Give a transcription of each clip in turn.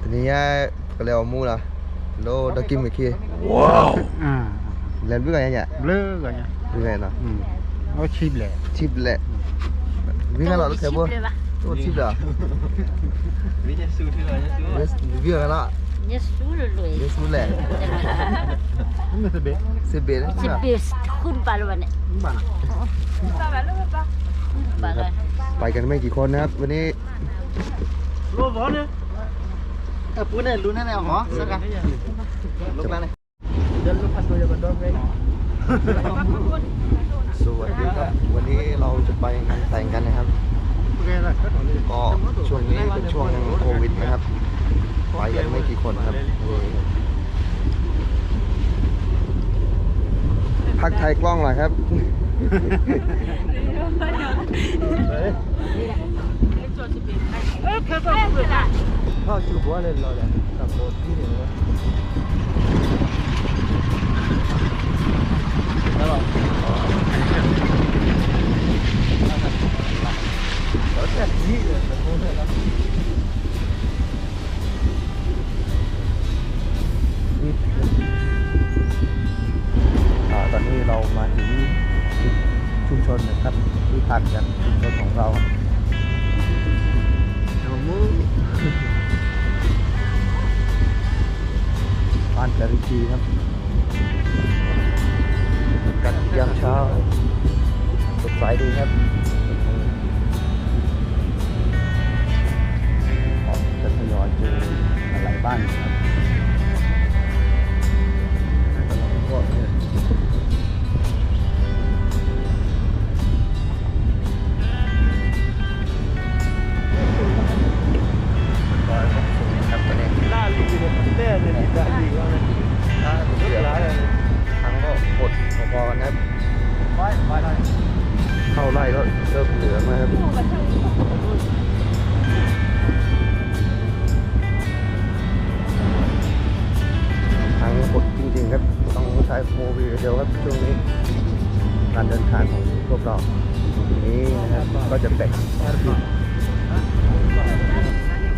ทีนี้ก็เลยเอามูละโลดกิมอีกทีอ่าเล่นเบื่อยังไงเบลอกันเนี่ยเบื่อเนาะอืมเอาชิบแหละชิปแหละวิ่งกันหรอรถเทเบิลตัวชิปเหรอวิจะสู้ที่เราจะสู้เวสเบื่อกันละ Nhớ sú rồi เว lùi สมูแหละนี่มันจะเบ็ดเซเบน Chỉ biết khun bà luôn này บ้า Khun bà rồi ไปกันไม่กี่คนนะครับ วันนี้โลบอลเนี่ยเออปูเนี่ย รู้แน่ๆหรอสักกันลงมาเลยเดินลูกพันตัวจะเป็นดเว้ยสวัสดีครับ วันนี้เราจะไปงานแต่งกันนะครับ ก็ช่วงนี้เป็นช่วงโควิดนะครับ ไปกันไม่กี่คนครับ พักไทยกล้องหน่อยครับพ่อจูบัวเลยรอเลยกับโบที่หนึ่ งวะแล้วบอกแล้วแต่ที่เลยมันโง่เลย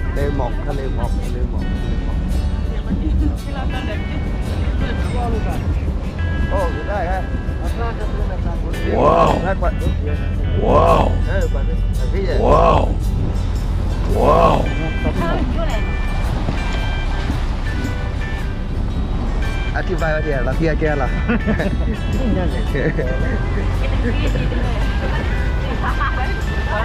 ทะเลหมอกทะเลหมอกทะเลหมอกทะเลหมอกโอ้ได้ครับว้าวได้กว่าว้าวว่าพี่ว้าวว้าวอธิบายว่าเดี๋ยวเราเพียแกล่ะ นั่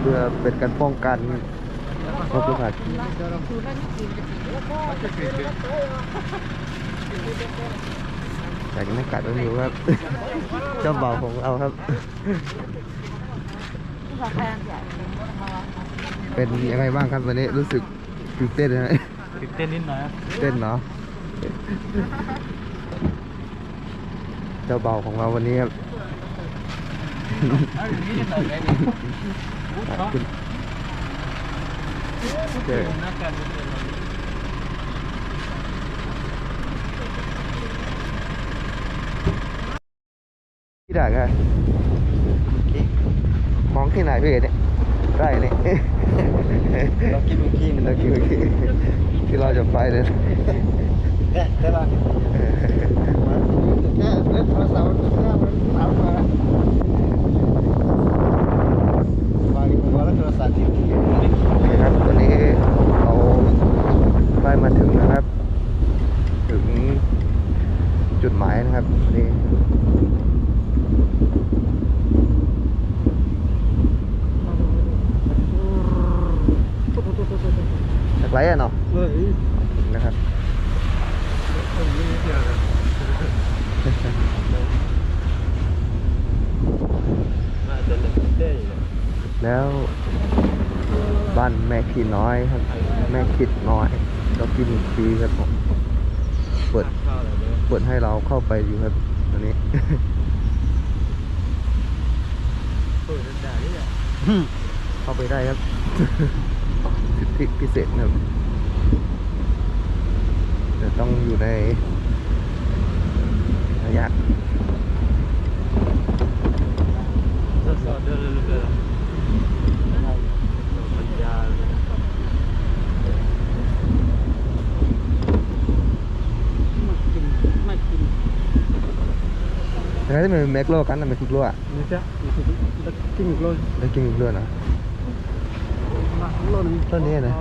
เพื่อเป็นการป้องกันโรคระบาดแจกหน้ากากกันอยู่ครับ เจ้าเบาของเราครับ เป็นยังไงบ้างครับวันนี้รู้สึกตื่นเต้นไหมตื่นเต้นนิดหน่อยเต้นเนาะเจ้าเบาของเราวันนี้ครับ ขอบคุณเจ้ที่ไหนกันมองที่ไหนพี่เอ๋เนี่ยได้เนี่ยเรากินเมื่อกี้เรากินเมื่อกี้ที่เราจะไปเลยเนี่ยใช่ป่ะมาแค่เล่นโทรศัพท์แค่มันสามมา โทรศัครับตอนนี้เราได้มาถึงนะครับ ถึงจุดหมายนะครับนนี้จากไรอะเนาะนะครับ ขีดน้อยครับ แม่ขีดน้อยเรากินฟรีครับผมเปิดข้าวอะไรเนี่ยเปิดให้เราเข้าไปอยู่ครับตอนนี้เปิดด่านี่แหละเข้าไปได้ครับสิทธิพิเศษครับแต่ต้องอยู่ในระยะสอดเดินเลยเลยปัญญา มากินมากิน แต่ถ้าเป็นแม็กโลกันนะเป็นคุกโลอะนี่จ้ะแล้วกินอีกเลยได้กินคุกโลนะมาล้นต้นนี้นะ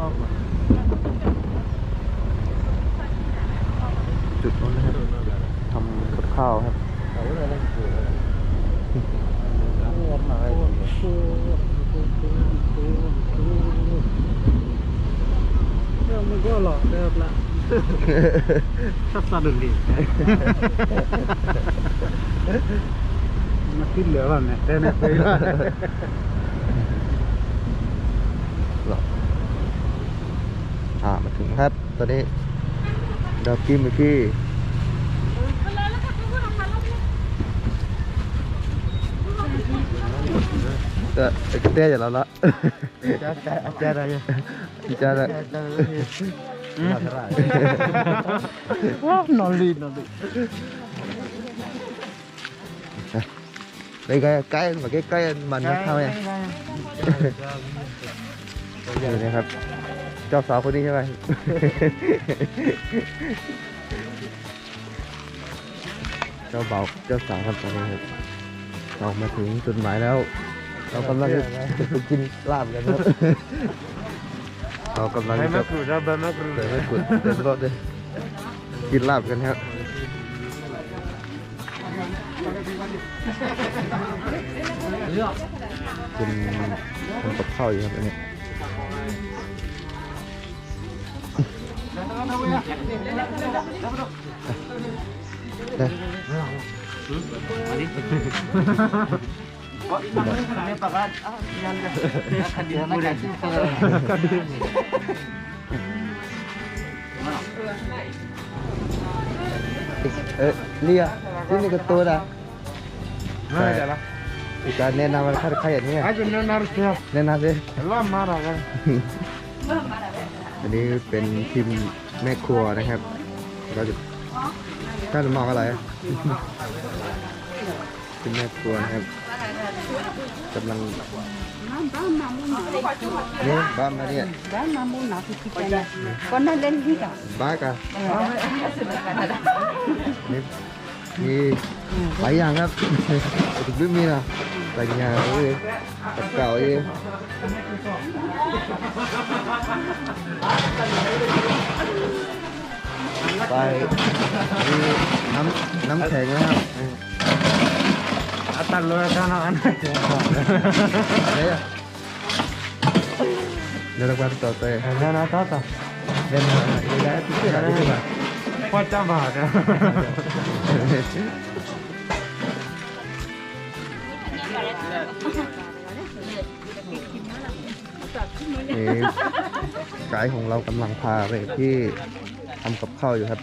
จุดนู้นนะครับทำกับข้าวครับเขาอะไรนั่นคืออะไรเรื่องมันก็หลอกเดิมละชัดสะดุดดิ มากินเหลือแบบเนี้ยได้เนี่ยไปว่าหรออ่ามาถึงครับตอนนี้เรากินไปที่ก็เต้อย่าเราละจะจะจะอะไรจะละนอนลีนอนลี đây cái cái mà cái cái mình nó sao nha อยู่นะครับ เจ้าสาวคนนี้ใช่ไหม เจ้าเบาเจ้าสาวครับตอนนี้ครับเรามาถึงจุดหมายแล้ว เรากำลังจะไปกินลาบกันครับเรากำลังให้จะมากรูดรับมากรูดเดินไปกุดเดินรถเลยกินลาบกันครับ คุณทำกับข้าวอยู่ครับอันนี้ได้เออเลียนี่นี่ก็ตัวนะไม่ได้ละ อีกการแนะนำมันค่าใครอย่างนี้ไอ้เป็นนักเรียนแนะนำสิล้อมมาแล้วกันอันนี้เป็นทีมแม่ครัวนะครับเราจะข้าจะมองอะไรอะทีมแม่ครัวนะครับกำลังนี่บ้านมาเนี่ย Dah mamu nak kita ni. Kau nak lain juga. บ้ากะนี่มีหลายอย่างครับถึงไม่มีนะหลายอย่างเลยกับเก่าเองไปมีน้ำน้ำแข็งนะครับอัตโนมัตินะอันเนี่ยเดี๋ยวเราไปต่อไปนั้นนะต่อต่อเดินมาเดี๋ยวได้ที่ไหนดีกว่า พอจำบาดนะนี่ไกด์ของเรากำลังพาไปที่ทำกับข้าวอยู่ครับ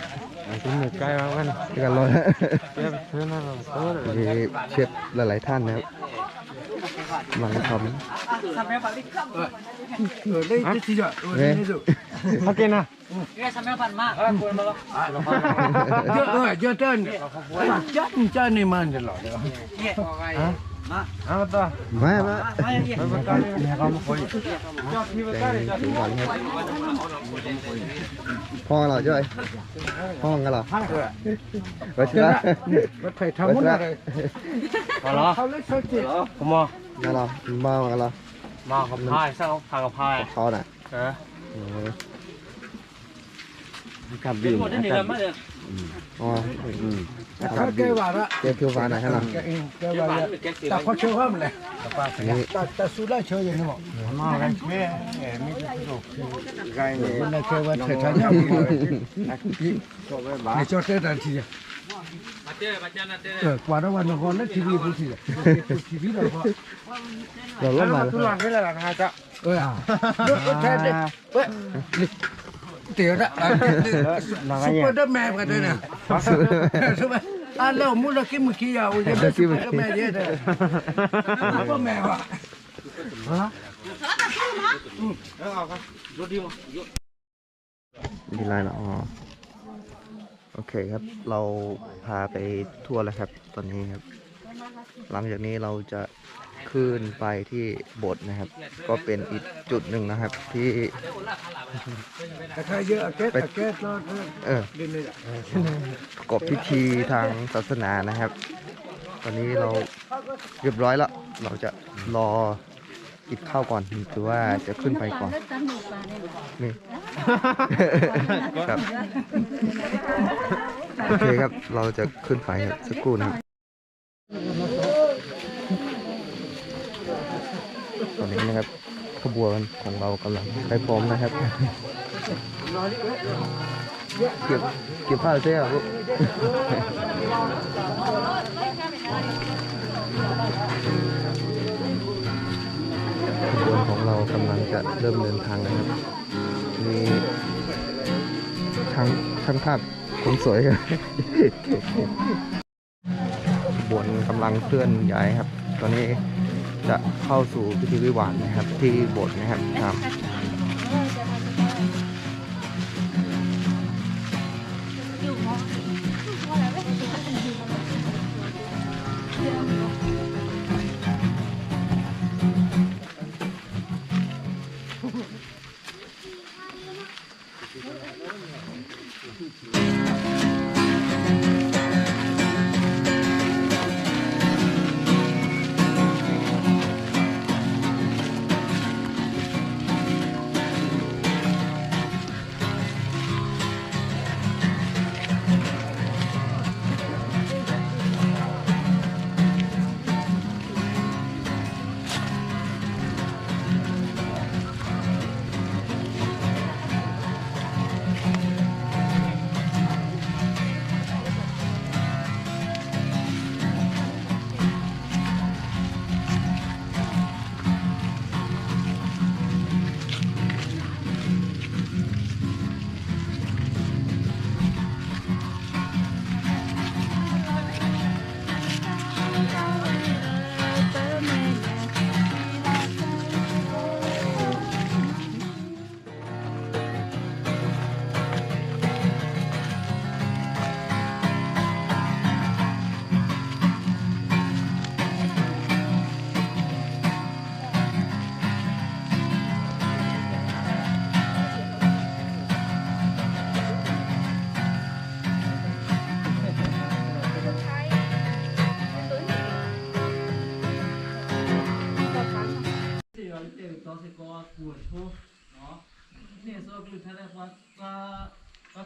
ถึงหนึ่งใกล้แล้วกันที่กันรอเพื่อนเพื่อนเราโซ่เลยมีเชฟหลายๆท่านนะครับกำลังทเออได้ที่จะำเนี่ย มากินนะเยอะเลยเยอะเจ้นจัดเจ้านี่มันจะหลอกเดี๋ยวเอาต่อมามาไม่มาการเนี่ยเขามาคุยแตงถึงวันครับพ่อเราจ้อยพ่อกันเหรอไปเชื่อรถไฟทำมุ้งอะไรมาเหรอเขาเลยเขาจิตผมมากันเหรอมากันเหรอมากับพายสร้างพากับพายเขาน่ะเออเออกับดื่มหมดได้หนึ่งกัลำมาเลยอ๋ออืมถ้าแกว่าละเจ๊เคียวฟ้าหน่อยครับแกเองแกเจ้าว่าบ้านละเป็นแก๊กซี่แต่พอเชื่อว่ามันเลยอันนี้แต่แต่สุดได้เชื่ออย่างนี้บอกมากันแม่แม่ไม่ได้ลูกไกลเลยมันได้เชื่อว่าเธอทำยังไงในจอเต้ทันทีมาเจ้มาเจ้านะเจ้เออกว่าวันก่อนนั่นทีวีดูสิทีวีเราก็เราเริ่มมาแล้วทุลังนี่แหละนะจ๊ะเออรถแทนเนี่ยเว้ย เตี๋ยวนะซุปเปอร์เดอร์แมนกันด้วยนะใช่ไหมอะแล้วมูลคิมุคิยาโอ้ยซุปเปอร์แมนเยอะเลยซุปเปอร์แมนว่ะฮะมีไรนะอ๋อโอเคครับ เราพาไปทั่วแล้วครับ ตอนนี้ครับ หลังจากนี้เราจะ ขึ้นไปที่โบสถ์นะครับ ก็เป็นอีกจุดหนึ่งนะครับ ที่แต่ใครเยอะเก็ตเก็ตรอดเออเล่นเลยประกอบพิธีทางศาสนานะครับ ตอนนี้เราเรียบร้อยแล้ว เราจะรอกินข้าวก่อนหรือว่าจะขึ้นไปก่อนนี่ครับโอเคครับเราจะขึ้นไปครับสักครู่นะครับ ตอนนี้นะครับขบวนของเรากำลังไปพร้อมนะครับ เก็บเก็บผ้าเสื้อลูกขบวนของเรากำลังจะเริ่มเดินทางแล้วครับมีช่างช่างภาพคนสวยครับขบวนกำลังเคลื่อนย้ายครับ ตอนนี้ จะเข้าสู่พิธีวิวาห์นะครับ ที่โบสถ์นะครับครับ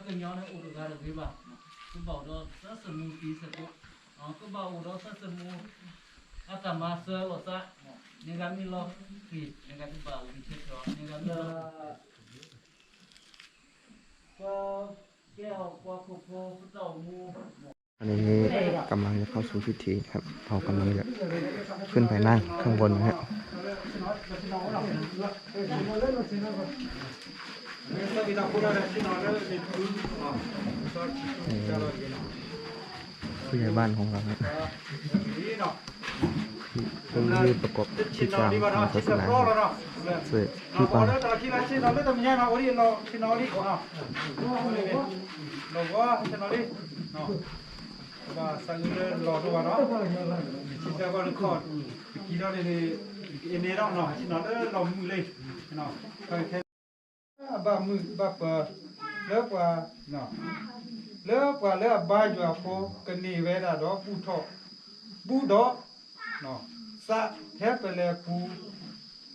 ก็เป็นย้อนในอุดรการหรือเปล่าก็บอกว่าสัสมูปีสักุอ๋อก็บอกว่าสัสมูอาตมาเสือว่าซะนี่ก็มีล็อกปีนี่ก็ที่บอกวิเศษนี่ก็มีก็แก้วก็คุกโคเต่ามูอันนี้กำลังจะเข้าสู่พิธีครับเรากำลังจะขึ้นไปนั่งข้างบนนะครับ ผู้ใหญ่บ้านของเราครับผู้ที่ประกอบชีพกรรมทางศาสนาสวยพี่ปาว่าสังเกตรอตัวเนาะชิซาก็คอดกี่ดอกเลยเอเนรเนาะชินอเดอเรามือเลยเนาะก็แค่บ้ามือบ้าเปเลิกว่าเนาะเลิกว่าเลิกบ้าอยู่อะพอกันนี่เวลาดอกปูทอปูดอกเนาะสะแทบไปเลยปูฮอกโคอีอลอคีเรียเรียกโลนี่เนาะ အဘမှုဘပလောကွာနော်လောကွာလောဘာကြွာဖို့ကနေဝဲတာတော့ပူထော့ပူတော့နော်စဟဲပလေပူ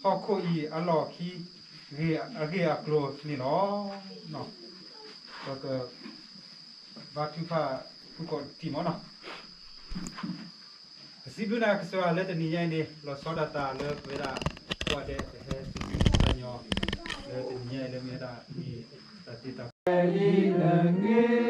ဟောခိုဤအလောခီရေအကေအကလောနီနော်နော်တော့ဘာတူဖာဖူကောတီမောနော်စီဘနာကဆိုအလက်တနီရိုင်းနေလောစောဒတာလောဝေရာဝါဒေဟဲစီပညော có vì thân thì phải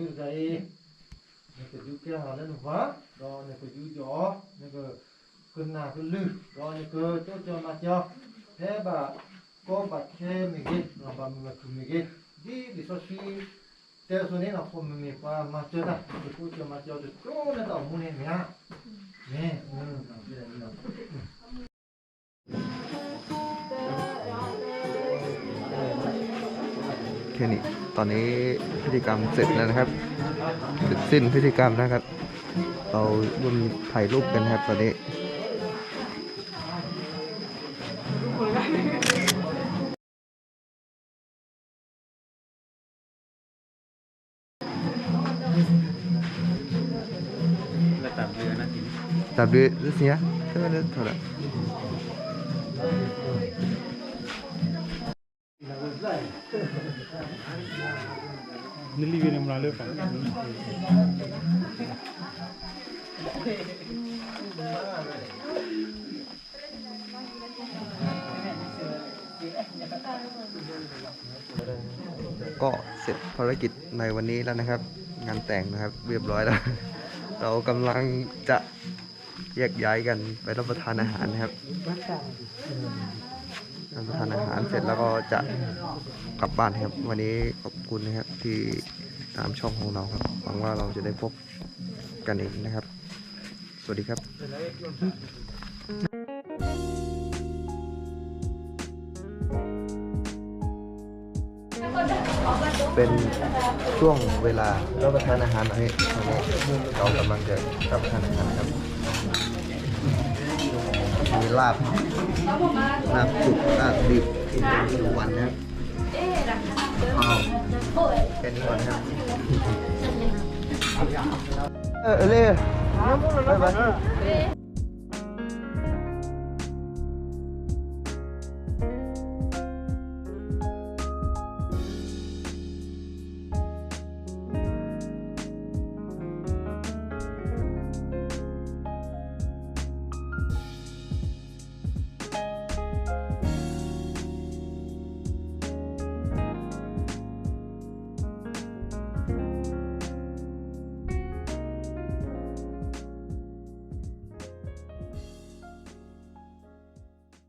chịu dậy nó phải chịu kia họ lên vá rồi nó phải chịu gió nó cứ cơn nào cứ lư rồi nó cứ cho cho mà cho thế bà có bà che mình đi rồi bà mình cứ mình đi đi vì sao khi theo số này là không mình qua mà chơi ta thì cứ cho mà cho được chỗ nó tao muốn này nhá nè ừ làm cái này ค่นี้ ตอนนี้พิธีกรรมเสร็จแล้วนะครับเสร็จสิ้นพิธีกรรมนะครับ เราร่วมถ่ายรูปกันครับตอนนี้แล้วตามเรือนะทีนี้ตับด้วยด้วยเนี่ลีวีนมาเลือกันก็เสร็จภารกิจในวันนี้แล้วนะครับ งานแต่งนะครับเรียบร้อยแล้ว เรากำลังจะแยกย้ายกันไปรับประทานอาหารนะครับ รับประทานอาหารเสร็จแล้วก็จะกลับบ้านครับ วันนี้ขอบคุณนะครับที่ตามช่องของเราครับหวังว่าเราจะได้พบกันอีกนะครับ สวัสดีครับเป็นช่วงเวลารับประทานอาหารนะฮะตอนนี้เรากำลังจะรับประทานอาหารครับมีลาบ ลาบสุกลาบดิบมีทุกวันนะครับอ้าวแค่นี้ก่อนนะครับเออเออเลยไปไป